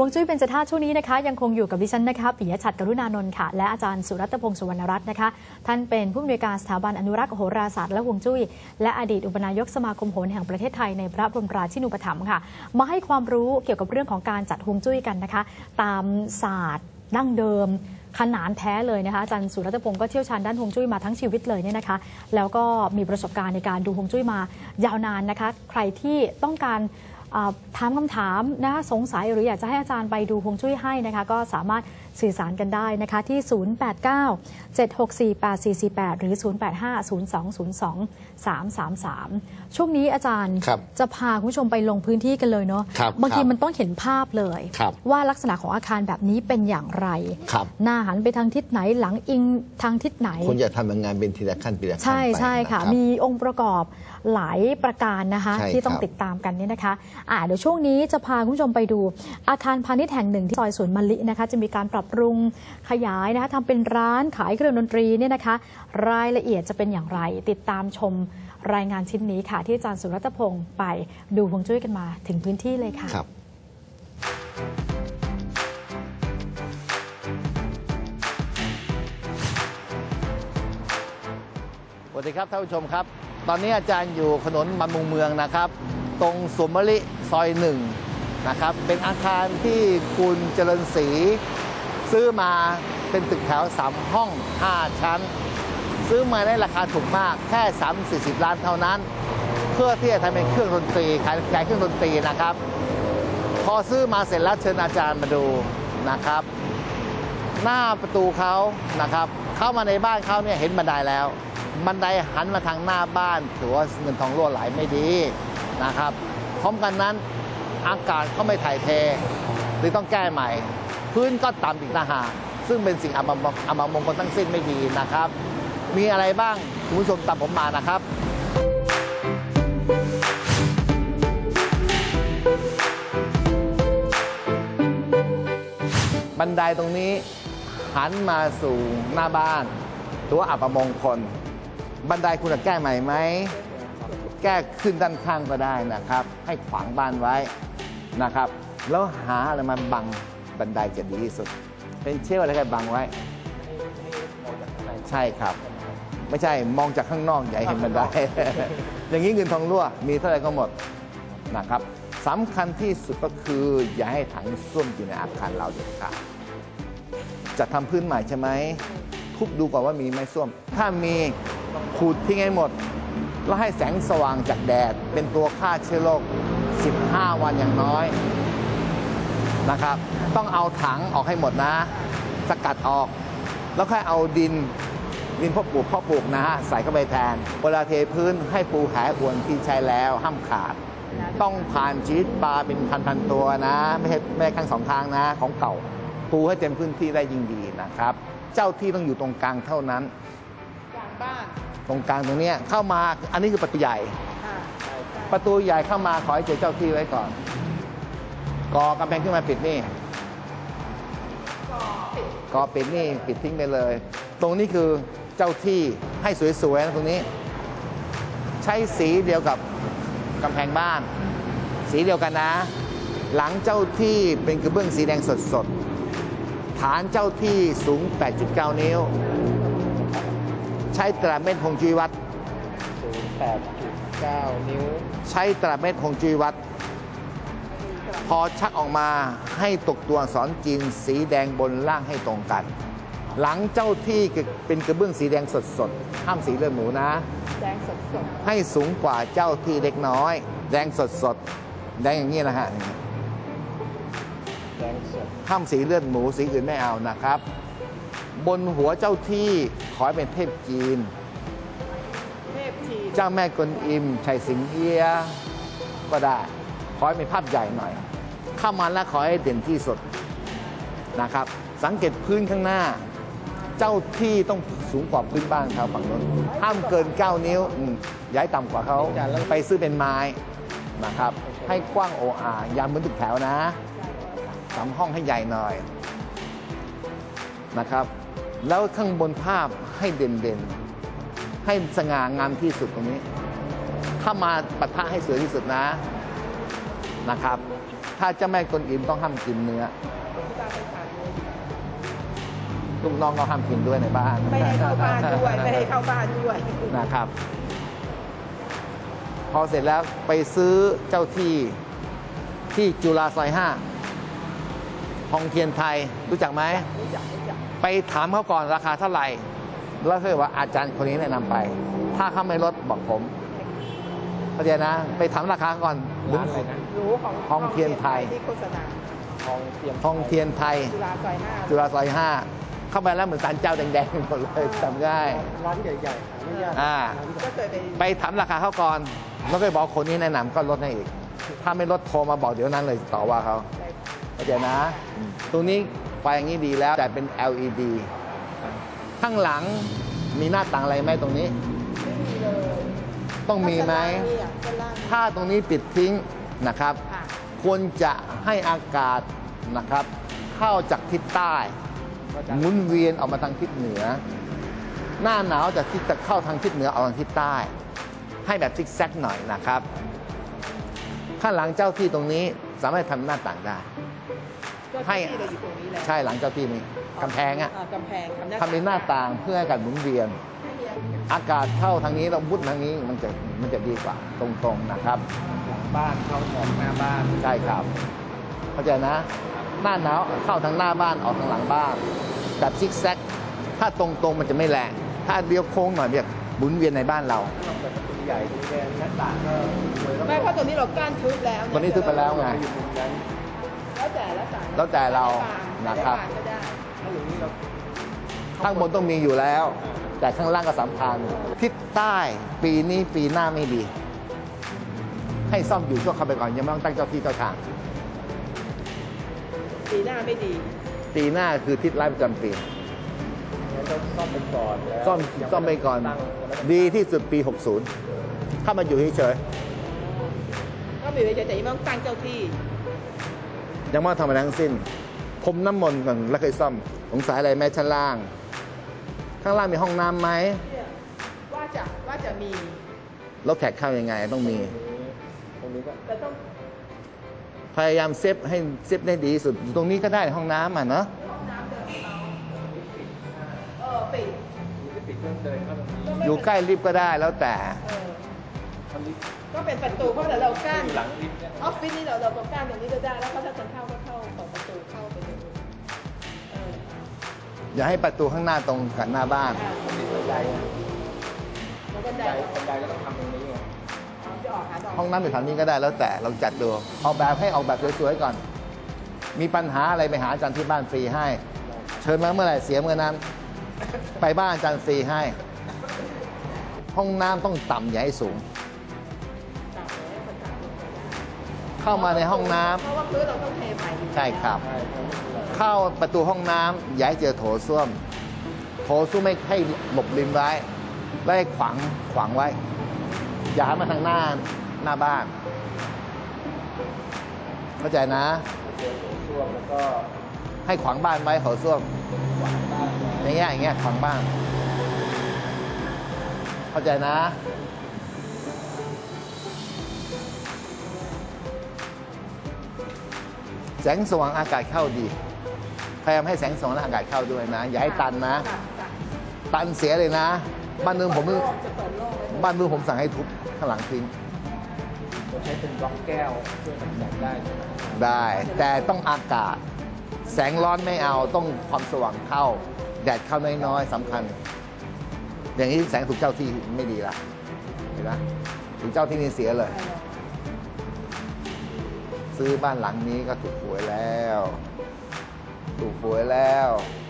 วงจุ้ยเป็นจธาช่วงนี้นะคะ ยังคงอยู่กับดิฉันนะคะปิยะชัดกรุณานนท์ค่ะ และอาจารย์สุรัตพงศ์สุวรรณรัตน์นะคะ ท่านเป็นผู้อำนวยการสถาบันอนุรักษ์โหราศาสตร์และฮวงจุ้ย และอดีตอุปนายกสมาคมโหรแห่งประเทศไทยในพระบรมราชินูปถัมภ์ค่ะ มาให้ความรู้เกี่ยวกับเรื่องของการจัดฮวงจุ้ยกันนะคะ ตามศาสตร์ดั้งเดิมขนานแท้เลยนะคะอาจารย์สุรัตพงศ์ก็เชี่ยวชาญด้านฮวงจุ้ยมาทั้งชีวิตเลยเนี่ยนะคะ แล้วก็มีประสบการณ์ในการดูฮวงจุ้ยมายาวนานนะคะ ใครที่ต้องการ ถามคำถามนะคะสงสัยหรืออยากจะให้อาจารย์ไปดูฮวงจุ้ยให้นะคะก็สามารถสื่อสารกันได้นะคะที่ 089 764 8448 หรือ 085 0202 333 ช่วงนี้อาจารย์ครับจะพาคุณผู้ชมไปลงพื้นที่กันเลยเนาะครับบางทีครับมันต้องเห็นภาพเลยครับว่าลักษณะของอาคารแบบนี้เป็นอย่างไรครับหน้าหันไปทางทิศไหนหลังอิงทางทิศไหนคุณจะทำงานเป็นทีละขั้นทีละขั้นใช่ไปใช่ค่ะนรับมีองค์ประกอบหลายประการนะคะใช่ที่ต้องครับติดตามกันเนี่ยนะคะอ่าเดี๋ยวช่วงนี้จะพาคุณผู้ชมไปดูอาคารพาณิชย์แห่งหนึ่งที่ซอยสวนมะลินะคะจะมีการปรับปรุงขยายนะคะทำเป็นร้านขายเครื่องดนตรีเนี่ยนะคะ รายละเอียดจะเป็นอย่างไร ติดตามชมรายงานชิ้นนี้ค่ะ ที่อาจารย์สุรัตน์พงศ์ไปดูฮวงจุ้ยกันมาถึงพื้นที่เลยค่ะครับสวัสดีครับท่านผู้ชมครับ ตอนนี้อาจารย์อยู่ถนนมันมุงเมืองนะครับ ตรงสวนมะลิซอยหนึ่งนะครับ เป็นอาคารที่คุณเจริญศรี ซื้อมาเป็นตึกแถว 3 ห้อง 5 ชั้น ซื้อมาในราคาถูกมากแค่ 3 40 ล้านเท่านั้น เพื่อที่จะทำเป็นเครื่องดนตรีขายขายเครื่องดนตรีนะครับ พอซื้อมาเสร็จแล้วเชิญอาจารย์มาดูนะครับ หน้าประตูเขานะครับ เข้ามาในบ้านเขาเนี่ยเห็นบันไดแล้วบันไดหันมาทางหน้าบ้านถือว่าเงินทองรั่วไหลไม่ดีนะครับพร้อมกันนั้นอากาศก็ไม่ถ่ายเทเลยต้องแก้ใหม่ พื้นก็ต่ำอีกต่างหากซึ่งเป็นสิ่งอัปมงอัปมงคลทั้งสิ้นไม่ดีนะครับ มีอะไรบ้างคุณผู้ชมตามผมมานะครับบันไดตรงนี้หันมาสู่หน้าบ้านถือว่าอัปมงคล บันไดคุณจะแก้ใหม่ไหม แก้ขึ้นด้านข้างก็ได้นะครับ ให้ขวางบ้านไว้นะครับ แล้วหาอะไรมาบัง บันไดจะดีที่สุด เป็นเชือกอะไรก็บังไว้ ใช่ครับ ไม่ใช่มองจากข้างนอกอย่าให้เห็นบันได อย่างนี้เงินทองรั่ว มีเท่าไหร่ก็หมดนะครับสำคัญที่สุดก็คืออย่าให้ถังส้วมอยู่ในอาคารเราเด็ดขาดจะทำพื้นใหม่ใช่ไหมทุบดูก่อนว่ามีไหมส้วม ถ้ามีขูดทิ้งให้หมด แล้วให้แสงสว่างจากแดด เป็นตัวฆ่าเชื้อโรค 15 วันอย่างน้อย นะครับ ต้องเอาถังออกให้หมดนะ สกัดออก แล้วค่อยเอาดินดินพ่อปลูกพ่อปลูกนะฮะใส่เข้าไปแทน เวลาเทพื้นให้ปูแผลอวนที่ใช้แล้วห้ามขาด ต้องผ่านชีวิตปลาเป็นพันๆตัวนะ ไม่ใช่ไม่ใช่ครั้งสองครั้งนะ ของเก่าปูให้เต็มพื้นที่ได้ยิ่งดีนะครับ เจ้าที่ต้องอยู่ตรงกลางเท่านั้นตรงกลางตรงเนี้ยเข้ามาอันนี้คือประตูใหญ่ประตูใหญ่เข้ามาขอให้เจอเจ้าที่ไว้ก่อน ก่อกำแพงขึ้นมาปิดนี่ก่อปิดนี่ปิดทิ้งไปเลย ตรงนี้คือเจ้าที่ให้สวยๆนะตรงนี้ ใช้สีเดียวกับกำแพงบ้าน สีเดียวกันนะ หลังเจ้าที่เป็นกระเบื้องสีแดงสดๆฐานเจ้าที่สูง 8.9 นิ้ว ใช้ตราเม็ดหงจุยวัด 8.9 นิ้ว ใช้ตราเม็ดหงจุยวัด พอชักออกมาให้ตกตัวอักษรจีนสีแดงบนล่างให้ตรงกัน หลังเจ้าที่เป็นกระเบื้องสีแดงสดๆห้ามสีเลือดหมูนะ แดงสดสดให้สูงกว่าเจ้าที่เล็กน้อย แดงสดๆแดงอย่างนี้นะฮะแดงสดห้ามสีเลือดหมูสีอื่นไม่เอานะครับ บนหัวเจ้าที่ขอให้เป็นเทพจีน เทพทีเจ้าแม่กวนอิมชัยสิงเอียะก็ได้ ขอให้เป็นภาพใหญ่หน่อย เข้ามาแล้วขอให้เด่นที่สุดนะครับ สังเกตพื้นข้างหน้า เจ้าที่ต้องสูงกว่าพื้นบ้านเขาฝั่งนู้นห้ามเกิน 9 นิ้วอืมย้ายต่ำกว่าเขาไปซื้อเป็นไม้นะครับ ให้กว้างโออายามเหมือนตึกแถวนะสามห้องให้ใหญ่หน่อยนะครับ แล้วข้างบนภาพให้เด่นๆ ให้สง่างามที่สุดตรงนี้ถ้ามาปะทะให้สวยที่สุดนะนะครับ ถ้าเจ้าแม่กวนอิมต้องห้ามกินเนื้อที่บ้านไม่ทานเลยลูกน้องก็ห้ามกินด้วยในบ้าน ไม่ให้เข้าบ้านด้วยไม่ให้เข้าบ้านด้วยนะครับ พอเสร็จแล้วไปซื้อเจ้าที่ที่จุฬาซอยห้าทองเทียนไทยรู้จักไหมรู้จักรู้จักไปถามเขาก่อนราคาเท่าไหร่ แล้วเพื่อว่าอาจารย์คนนี้แนะนำไป ถ้าเขาไม่ลดบอกผมเข้าใจนะ ไปถามราคาก่อนร้า นอะไรนะรู้ของทองเทียนไทย ที่โฆษณาทองเทียมทองเทียนไทย จุฬาซอยห้าจุฬาซอยห้าเข้าไปแล้วเหมือนสารเจ้าแดงๆหมดเลยจำได้ร้านใหญ่ๆหาไม่ยากอ่า ก็เคยไปไปถามราคาเขาก่อนแล้วก็บอกคนนี้แนะนำก็ลดให้อีก ถ้าไม่ลดโทรมาบอกเดี๋ยวนั้นเลยต่อว่าเขาเข้าใจนะ ตรงนี้ไฟอย่างนี้ดีแล้วแต่เป็น LED ข้างหลังมีหน้าต่างอะไรไหมตรงนี้ ไม่มีเลยต้องมีไหมนี่อะด้านล่างถ้าตรงนี้ปิดทิ้ง นะครับค่ะควรจะให้อากาศนะครับ เข้าจากทิศใต้ก็จะหมุนเวียนออกมาทางทิศเหนือ หน้าหนาวจากทิศจะเข้าทางทิศเหนือออกทางทิศใต้ ให้แบบซิกแซกหน่อยนะครับ ข้างหลังเจ้าที่ตรงนี้สามารถทำหน้าต่างได้ก็ให้ที่เราอยู่ตรงนี้แหละใช่หลังเจ้าที่นี้กำแพงอะากำแพงทำหน้าทำเป็นหน้าต่างเพื่อให้อากาศหมุนเวียน อากาศเข้าทางนี้เราบุดทางนี้มันจะมันจะดีกว่าตรงๆนะครับหลัง บ้านเข้าออกหน้าบ้านใช่ครับ เข้าใจนะ หน้าหนาวเข้าทางหน้าบ้านออกทางหลังบ้านแบบซิกแซกถ้าตรงๆมันจะไม่แรงถ้าเลี้ยวโค้งหน่อยเนี่ยหมุนเวียนในบ้านเราถ้าเราเปิดประตูใหญ่ดูแดงหน้าต่างก็สวยแล้วไม่เพราะตรงนี้เรากั้นทึบแล้วตรงนี้ทึบไปแล้วไงอยู่มุมนั้นแล้วแต่แล้วแต่แล้วแต่เรานะครับก็ได้ถ้าอย่างนี้เราข้างบนต้องมีอยู่แล้ว แต่ข้างล่างก็สำคัญทิศใต้ปีนี้ปีหน้าไม่ดี ให้ซ่อมอยู่ชั่วคราวไปก่อนยังไม่ต้องตั้งเจ้าที่เจ้าทางปีหน้าไม่ดีปีหน้าคือทิศร้ายประจำปีงั้นต้องซ่อมไปก่อนแล้วซ่อมยังซ่อมไปก่อน ตั้งยังไม่ดีที่สุดปี 60 ถ้ามาอยู่เฉยก็มีไว้เฉยแต่ยังไม่ต้องตั้งเจ้าที่ๆยังไม่ต้องทำอะไรทั้งสิ้นพรมน้ำมนต์ก่อนแล้วเคยซ่อมสงสัยอะไรไหมชั้นล่าง ข้างล่างมีห้องน้ำไหมเนี่ยว่าจะว่าจะมี รถแขกเข้ายังไงต้องมี ตรงนี้ก็แต่ต้องพยายามเซฟให้เซฟได้ดีที่สุดอยู่ตรงนี้ก็ได้ห้องน้ำอะเนาะห้องน้ำเดินเราเออปิดที่ปิดเครื่องเดินเข้าตรงนี้ก็ไม่อยู่ใกล้ลิฟต์ก็ได้แล้วแต่ เออตอนนี้ก็เป็นประตูเพราะเดี๋ยวเรากั้นอยู่หลังลิฟต์เนี่ยออฟฟิศนี่เราเราก็กั้นตรงนี้ก็ได้แล้วเขาถ้าจะเข้าก็เข้าเปิดประตูเข้าไปเลยเอออย่าให้ประตูข้างหน้าตรงกับหน้าบ้าน อ่าติดบันไดอะแล้วก็บันได้ไดบันไดก็ต้องทำตรงนี้ไงจะออก หาดอกห้องน้ำอยู่แถวนี้ก็ได้แล้วแต่ลองจัดดูออกแบบให้ออกแบบสวยๆก่อน มีปัญหาอะไรไปหาอาจารย์ที่บ้านฟรีให้ เชิญมาเมื่อไหร่เสียเมื่อนั้น ไปบ้านอาจารย์ฟรีให้ ห้องน้ำต้องต่ำอย่าให้สูงจับเลยคนจับลงไปได้เข้ามาในห้องน้ำเพราะว่าพื้นเราต้องเทใหม่อยู่ใช่ครับใช่ครับ เข้าประตูห้องน้ำอย่าให้เจอโถส้วมโถส้วมไม่ให้หลบริมไว้แล้วให้ขวางขวางไว้อ ย่าให้มาทางหน้าหน้าบ้าน เข้าใจนะเจอโถส้วมแล้วก็ให้ขวางบ้านไว้โถส้วมขวางบ้ว้อย่างเงี้ยอย่างเงี้ยขวางบ้าน เข้าใจนะแสงสว่างอากาศเข้าดี พยายามให้แสงสว่างและอากาศเข้าด้วยนะ อย่าให้ตันนะ ตันเสียเลยนะ บ้านเมืองผมโล่งจะเปิดโล่งไว้ บ้านเมืองผมสั่งให้ทุบข้างหลังทิ้งเราใช้เป็นบล็อกแก้วเพื่อมันแสงได้ใช่ไหมได้ แต่ต้องอากาศ แสงร้อนไม่เอาต้องความสว่างเข้า แดดเข้าน้อยๆสำคัญ อย่างนี้แสงถูกเจ้าที่ไม่ดีละเห็นไหมถูกเจ้าที่นี่เสียเลย ซื้อบ้านหลังนี้ก็ถูกหวยแล้ว ถูกหวยแล้วขอให้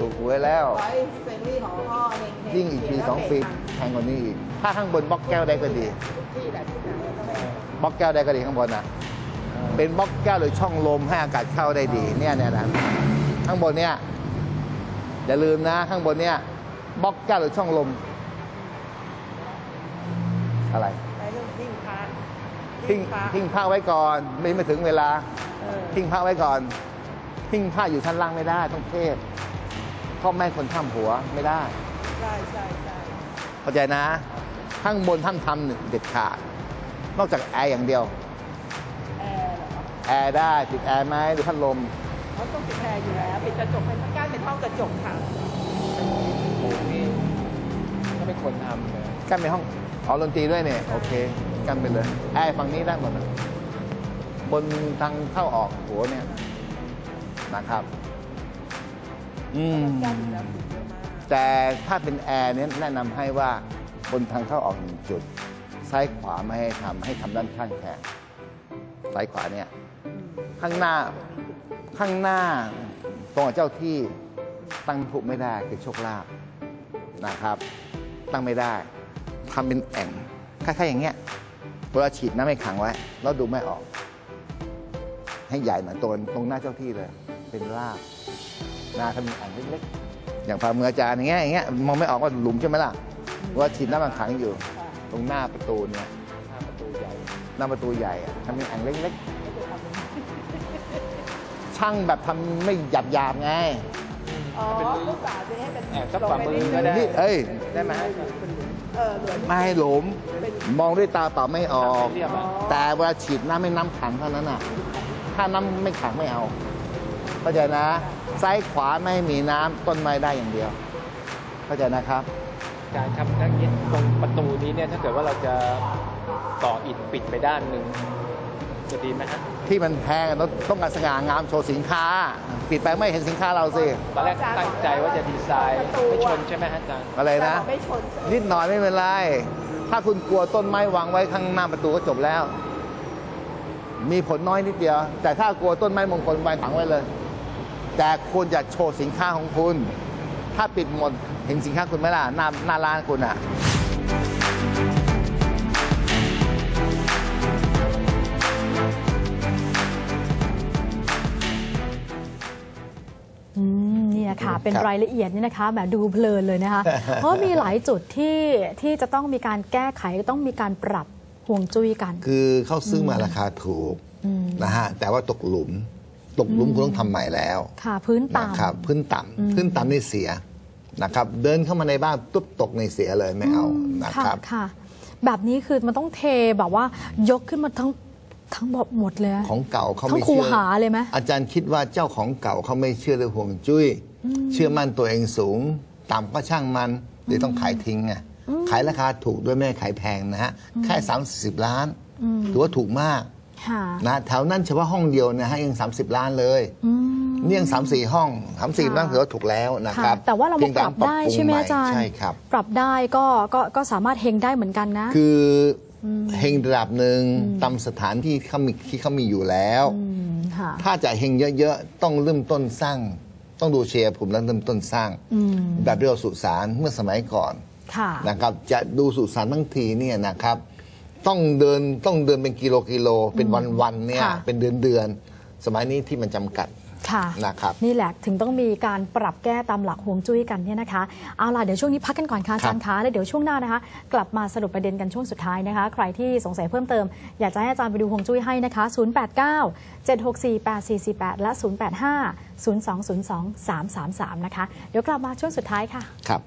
ถูกหวยแล้วขอให้เฟรนลี่ของพ่อเฮงๆยิ่งอีกปีสองปีแพงกว่านี้อีก ถ้าข้างบนบล็อกแก้วได้ก็ดี ที่แหละที่ไหนก็ได้บล็อกแก้วได้ก็ดีข้างบนนะเป็นบล็อกแก้วหรือช่องลมให้อากาศเข้าได้ดี เนี่ยเนี่ยนะข้างบนเนี่ยอย่าลืมนะข้างบนเนี่ยบล็อกแก้วหรือช่องลม อะไรไปเรื่องทิ้งพระทิ้งพระทิ้งผ้าไว้ก่อน ไม่ไม่ถึงเวลา เออทิ้งผ้าไว้ก่อน ทิ้งผ้าอยู่ชั้นล่างไม่ได้ต้องเทพ พ่อแม่คนข้ามหัวไม่ได้ ใช่ใช่ใช่เข้าใจนะ ข้างบนท่านทำเด็ดขาด นอกจากแอร์อย่างเดียว แอร์เหรอแอร์ได้ติดแอร์ไหมหรือพัดลม เขาต้องปิดแอร์อยู่แล้วปิดกระจกให้ทั้งก้านเป็นห้องกระจกค่ะโอ้นี่ก็เป็นคนทำเลยกั้นเป็นห้องอ๋อดนตรีด้วยเนี่ย โอเค กั้นไปเลย แอร์ฝั่งนี้ได้หมดเลยบนทางเข้าออกหัวเนี่ยนะครับ อืม แต่ถ้าเป็นแอร์เนี่ยแนะนำให้ว่าบนทางเข้าออกหนึ่งจุด ซ้ายขวาไม่ให้ทำให้ทำด้านข้างแทนซ้ายขวาเนี่ยข้างหน้าข้างหน้าตรงกับเจ้าที่ตั้งถูกไม่ได้คือโชคลาภนะครับ ตั้งไม่ได้ทำเป็นแอ่งคล้ายๆอย่างเงี้ยเวลาฉีดน้ำไม่ขังไว้ แล้วดูไม่ออก ให้ใหญ่เหน่อยตรงตรงหน้าเจ้าที่เลย เป็นลาบ น้าทำเป็นแอ่งเล็กๆอย่างฝ่ามืออาจารย์อย่างเงี้ยอย่างเงี้ยมองไม่ออกว่าหลุมใช่ไหมล่ะว่าฉีดน้ำมันขังอยู่ ตรงหน้าประตูเนี่ยหน้าประตูใหญ่หน้าประตูใหญ่อะทำเป็นแอ่งเล็กๆช่างแบบทำไม่หยาบหยาบๆไงอ๋อลูกสาวจะให้เป็นแอบสักฝ่ามือก็ได้นี่เอ้ยได้ไหมเออเหมือนไม่ให้หลุมมองด้วยตาเปล่าไม่ออกเรียบอะแต่เวลาฉีดน้ำไม่น้ำขังเท่านั้นน่ะ ถ้าน้ำไม่ขังไม่เอา เข้าใจนะ ซ้ายขวาไม่มีน้ำต้นไม้ได้อย่างเดียว เข้าใจนะครับการทำทั้งนี้ตรงประตูนี้เนี่ยถ้าเกิดว่าเราจะต่ออิฐปิดไปด้านหนึ่งจะดีไหมฮะที่มันแพงอะต้องต้องการสง่างามโชว์สินค้า ปิดไปไม่เห็นสินค้าเราสิตอนแรกตั้งใจว่าจะดีไซน์ไม่ชนใช่ไหมฮะอาจารย์อะไรนะไม่ชนนิดหน่อยไม่เป็นไร ถ้าคุณกลัวต้นไม้วางไว้ข้างหน้าประตูก็จบแล้ว มีผลน้อยนิดเดียว แต่ถ้ากลัวต้นไม้มงคลวางฝังไว้เลย แต่ควรจะโชว์สินค้าของคุณ ถ้าปิดหมดเห็นสินค้าคุณไหมล่ะหน้าหน้าร้านคุณอะอืมเนี่ยค่ะเป็นครับรายละเอียดนี่นะคะแบบดูเพลินเลยนะคะ เพราะมีหลายจุดที่ที่จะต้องมีการแก้ไขต้องมีการปรับ ห่วงจุ้ยกัน คือเขาซื้อมาราคาถูกนะฮะแต่ว่าตกหลุม ตกหลุมคุณต้องทำใหม่แล้ว ค่ะ พื้นนะต่ำครับพื้นต่ำพื้นต่ำนี่เสียนะครับ เดินเข้ามาในบ้านตุ๊บตกในเสียเลยไม่เอานะค่ะครับค่ะ แบบนี้คือมันต้องเทแบบว่ายกขึ้นมาทั้งทั้งหมดเลยของเก่าเขาทั้ไม่งคูเชื่อหาเลยไหมอาจารย์คิดว่าเจ้าของเก่าเขาไม่เชื่อเรื่องห่วงจุ้ย เชื่อมั่นตัวเองสูงต่ำก็ช่างมันเดี๋ยวต้องขายทิ้งไง ขายราคาถูกด้วยไม่ได้ขายแพงนะฮะ แค่สามสิบล้านถือว่าถูกมากค่ะนะแถวนั้นเฉพาะห้องเดียวนะฮะยัง 30 ล้านเลยนี่ยังสามสี่ห้องสามสี่ค่ะล้านถือว่าถูกแล้วนะครับค่ะแต่ว่าเราพีมายงปรับต้ได้องใช่ไหมปรุงอาจารย์ใช่ครับ ปรับได้ก็ก็ก็สามารถเฮงได้เหมือนกันนะ คืออเฮงระดับหนึ่งตามสถานที่เขามีที่เขามีอยู่แล้วมค่ะถ้าจะเฮงเยอะๆ ต้องเริ่มต้นสร้าง ต้องดูเชียร์ผมแล้วเริ่มต้นสร้างอืมแบบเรียวสุสานเมื่อสมัยก่อนค่ะ นะครับจะดูสุสานทั้งทีเนี่ยนะครับต้องเดินต้องเดินเป็นกิโลกิโลเป็นวันๆเนี่ยค่ะเป็นเดือนเดือนๆสมัยนี้ที่มันจำกัดค่ะนะครับนี่แหละถึงต้องมีการปรับแก้ตามหลักฮวงจุ้ยกันเนี่ยนะคะเอาล่ะเดี๋ยวช่วงนี้พักกันก่อนค่ะอาจารย์คะแล้วเดี๋ยวช่วงหน้านะคะ กลับมาสรุปประเด็นกันช่วงสุดท้ายนะคะ ใครที่สงสัยเพิ่มเติม อยากจะให้อาจารย์ไปดูฮวงจุ้ยให้นะคะ 089 764 8448 และ 085 0202 333 นะคะ เดี๋ยวกลับมาช่วงสุดท้ายค่ะครับ